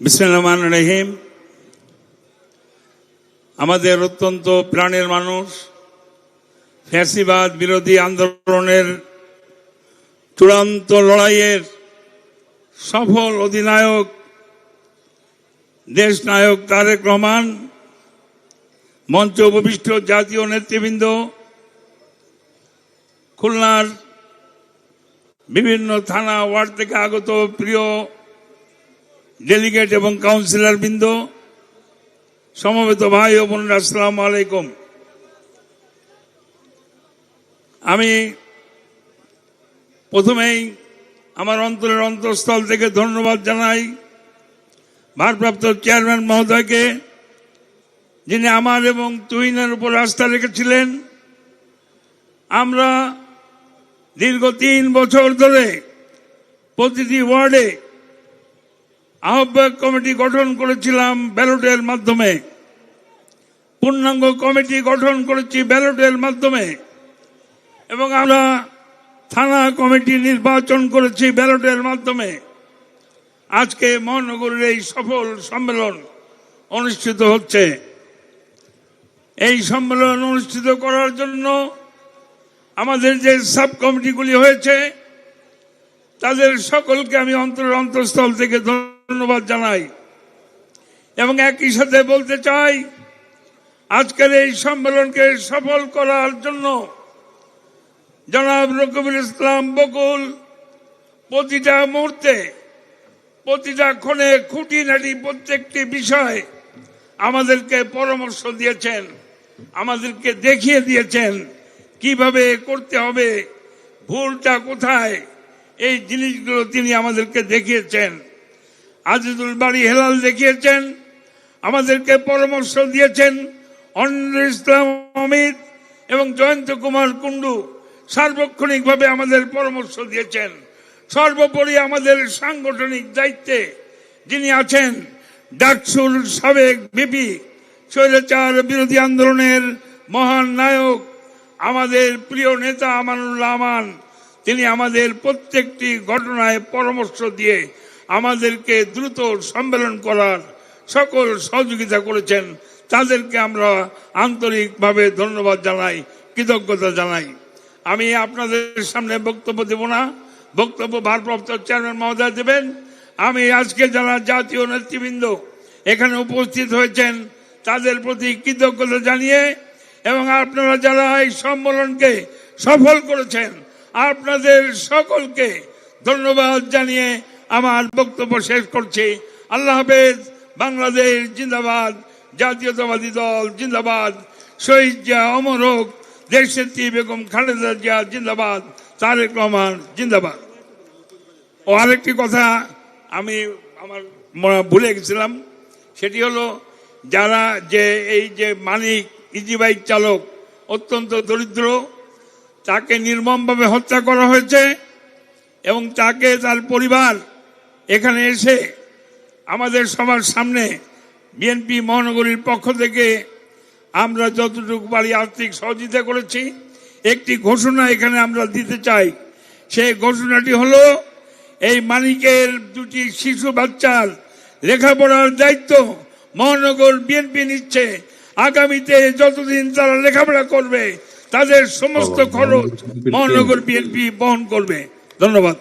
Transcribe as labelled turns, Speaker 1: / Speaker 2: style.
Speaker 1: বিসমিল্লাহমান রহিম। আমাদের অত্যন্ত প্রাণের মানুষ, ফ্যাসিবাদ বিরোধী আন্দোলনের চূড়ান্ত লড়াইয়ের সফল অধিনায়ক দেশ নায়ক তারেক রহমান, মঞ্চ উপবিষ্ট জাতীয় নেতৃবৃন্দ, খুলনার বিভিন্ন থানা ওয়ার্ড থেকে আগত প্রিয় ডেলিগেট এবং কাউন্সিলর বৃন্দ, সমবেত ভাই ও বোনরা, আসসালামু আলাইকুম। আমি প্রথমেই আমার অন্তরের অন্তঃস্থল থেকে ধন্যবাদ জানাই ভারপ্রাপ্ত চেয়ারম্যান মহোদয়কে, যিনি আমার এবং তুহিনের উপর আস্থা রেখেছিলেন। আমরা দীর্ঘ তিন বছর ধরে প্রতিটি ওয়ার্ডে আহ্বায়ক কমিটি গঠন করেছিলাম ব্যালটের মাধ্যমে। পূর্ণাঙ্গ কমিটি গঠন করেছি ব্যালটের মাধ্যমে। এবং আমরা থানা কমিটি নির্বাচন করেছি ব্যালটের মাধ্যমে। আজকে মহানগরের এই সফল সম্মেলন অনুষ্ঠিত হচ্ছে। এই সম্মেলন অনুষ্ঠিত করার জন্য আমাদের যে সাব কমিটিগুলি হয়েছে, তাদের সকলকে আমি অন্তর অন্তঃস্থল থেকে ধন্যবাদ জানাই। এবং একই সাথে বলতে চাই, আজকের এই সম্মেলনকে সফল করার জন্য জনাব রকবুল ইসলাম বকুল প্রতিটা মুহূর্তে, প্রতিটা ক্ষণে খুঁটিনাটি প্রত্যেকটি বিষয় আমাদেরকে পরামর্শ দিয়েছেন, আমাদেরকে দেখিয়ে দিয়েছেন কীভাবে করতে হবে, ভুলটা কোথায়, এই জিনিসগুলো তিনি আমাদেরকে দেখিয়েছেন। আজিজুল বাড়ি হেলাল দেখিয়েছেন, আমাদেরকে পরামর্শ দিয়েছেন অন্য ইসলাম অমিত এবং জয়ন্ত কুমার কুণ্ডু সার্বক্ষণিকভাবে আমাদের পরামর্শ দিয়েছেন। সর্বোপরি আমাদের সাংগঠনিক দায়িত্বে যিনি আছেন ডাকসুর সাবেক বিপি স্বৈরাচার বিরোধী আন্দোলনের মহান নায়ক, আমাদের প্রিয় নেতা আমানুল্লাহ আমান, তিনি আমাদের প্রত্যেকটি ঘটনায় পরামর্শ দিয়ে আমাদেরকে দ্রুত সম্মেলন করার সকল সহযোগিতা করেছেন। তাদেরকে আমরা আন্তরিকভাবে ধন্যবাদ জানাই, কৃতজ্ঞতা জানাই। আমি আপনাদের সামনে বক্তব্য দেব না। বক্তব্য ভারপ্রাপ্ত চেয়ারম্যান মহোদয় দেবেন। আমি আজকে যারা জাতীয় নেতৃবৃন্দ এখানে উপস্থিত হয়েছেন, তাদের প্রতি কৃতজ্ঞতা জানিয়ে এবং আপনারা যারা এই সম্মেলনকে সফল করেছেন, আপনাদের সকলকে ধন্যবাদ জানিয়ে আমার বক্তব্য শেষ করছি। আল্লাহ হাফেজ, বাংলাদেশ জিন্দাবাদ, জাতীয়তাবাদী দল জিন্দাবাদ, শহীদ জিয়া অমর হোক দেশনেত্রী বেগম খালেদা জিয়া জিন্দাবাদ, তারেক রহমান জিন্দাবাদ। ও আরেকটি কথা আমি আমার ভুলে গেছিলাম, সেটি হলো যারা যে এই যে মালিক ইজি বাইক চালক অত্যন্ত দরিদ্র, তাকে নির্মমভাবে হত্যা করা হয়েছে এবং তাকে তার পরিবার এখানে এসে আমাদের সবার সামনে বিএনপি মহানগরীর পক্ষ থেকে আমরা যতটুকু পারি আর্থিক সহযোগিতা করেছি। একটি ঘোষণা এখানে আমরা দিতে চাই। সেই ঘোষণাটি হলো, এই মানিকের দুটি শিশু বাচ্চার লেখাপড়ার দায়িত্ব মহানগর বিএনপি নিচ্ছে। আগামীতে যতদিন তারা লেখাপড়া করবে, তাদের সমস্ত খরচ মহানগর বিএনপি বহন করবে। ধন্যবাদ।